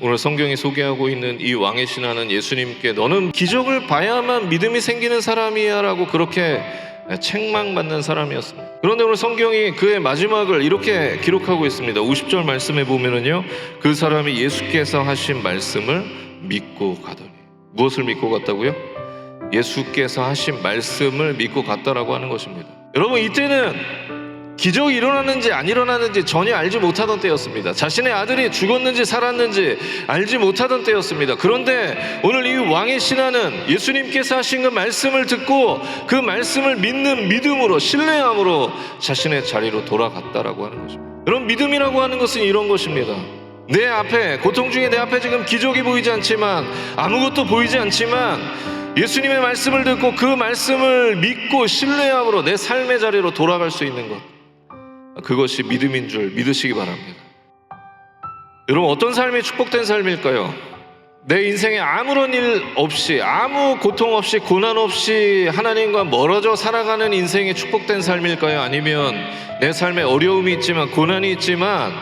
오늘 성경이 소개하고 있는 이 왕의 신하는 예수님께 너는 기적을 봐야만 믿음이 생기는 사람이야 라고 그렇게 책망받는 사람이었습니다. 그런데 오늘 성경이 그의 마지막을 이렇게 기록하고 있습니다. 50절 말씀에 보면은요. 그 사람이 예수께서 하신 말씀을 믿고 가더니 무엇을 믿고 갔다고요? 예수께서 하신 말씀을 믿고 갔다라고 하는 것입니다. 여러분 이때는 기적이 일어났는지 안 일어났는지 전혀 알지 못하던 때였습니다. 자신의 아들이 죽었는지 살았는지 알지 못하던 때였습니다. 그런데 오늘 이 왕의 신하는 예수님께서 하신 그 말씀을 듣고 그 말씀을 믿는 믿음으로 신뢰함으로 자신의 자리로 돌아갔다라고 하는 것입니다. 여러분 믿음이라고 하는 것은 이런 것입니다. 내 앞에 고통 중에 내 앞에 지금 기적이 보이지 않지만 아무것도 보이지 않지만 예수님의 말씀을 듣고 그 말씀을 믿고 신뢰함으로 내 삶의 자리로 돌아갈 수 있는 것. 그것이 믿음인 줄 믿으시기 바랍니다. 여러분 어떤 삶이 축복된 삶일까요? 내 인생에 아무런 일 없이 아무 고통 없이 고난 없이 하나님과 멀어져 살아가는 인생이 축복된 삶일까요? 아니면 내 삶에 어려움이 있지만 고난이 있지만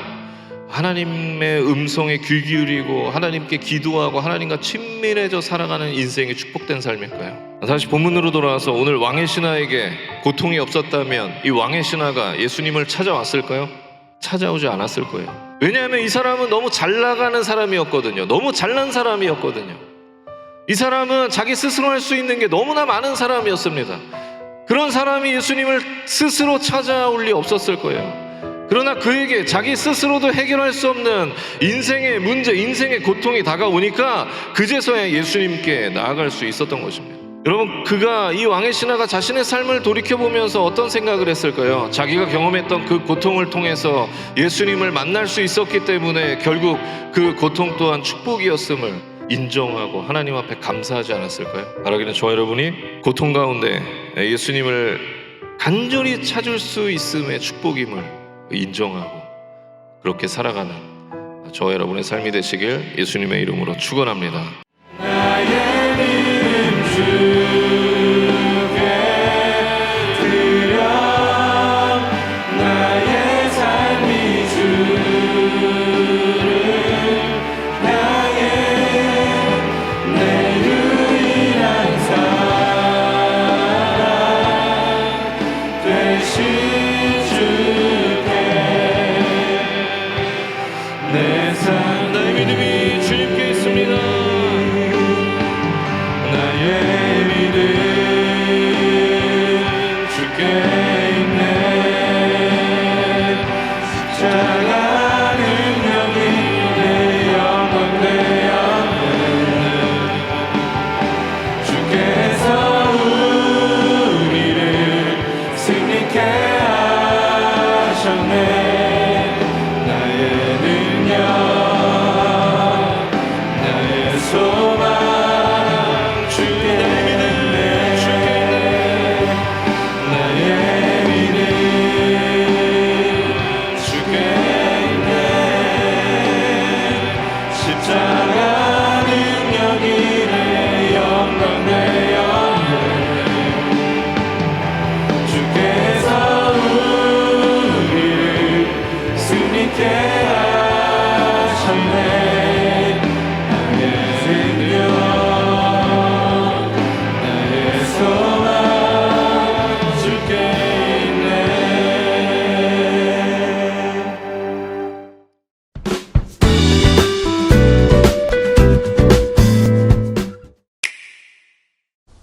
하나님의 음성에 귀 기울이고 하나님께 기도하고 하나님과 친밀해져 살아가는 인생이 축복된 삶일까요? 다시 본문으로 돌아와서 오늘 왕의 신하에게 고통이 없었다면 이 왕의 신하가 예수님을 찾아왔을까요? 찾아오지 않았을 거예요. 왜냐하면 이 사람은 너무 잘 나가는 사람이었거든요. 너무 잘난 사람이었거든요. 이 사람은 자기 스스로 할 수 있는 게 너무나 많은 사람이었습니다. 그런 사람이 예수님을 스스로 찾아올 리 없었을 거예요. 그러나 그에게 자기 스스로도 해결할 수 없는 인생의 문제, 인생의 고통이 다가오니까 그제서야 예수님께 나아갈 수 있었던 것입니다. 여러분, 그가 이 왕의 신하가 자신의 삶을 돌이켜 보면서 어떤 생각을 했을까요? 자기가 경험했던 그 고통을 통해서 예수님을 만날 수 있었기 때문에 결국 그 고통 또한 축복이었음을 인정하고 하나님 앞에 감사하지 않았을까요? 바라기는 저와 여러분이 고통 가운데 예수님을 간절히 찾을 수 있음의 축복임을 인정하고 그렇게 살아가는 저와 여러분의 삶이 되시길 예수님의 이름으로 축원합니다. quer.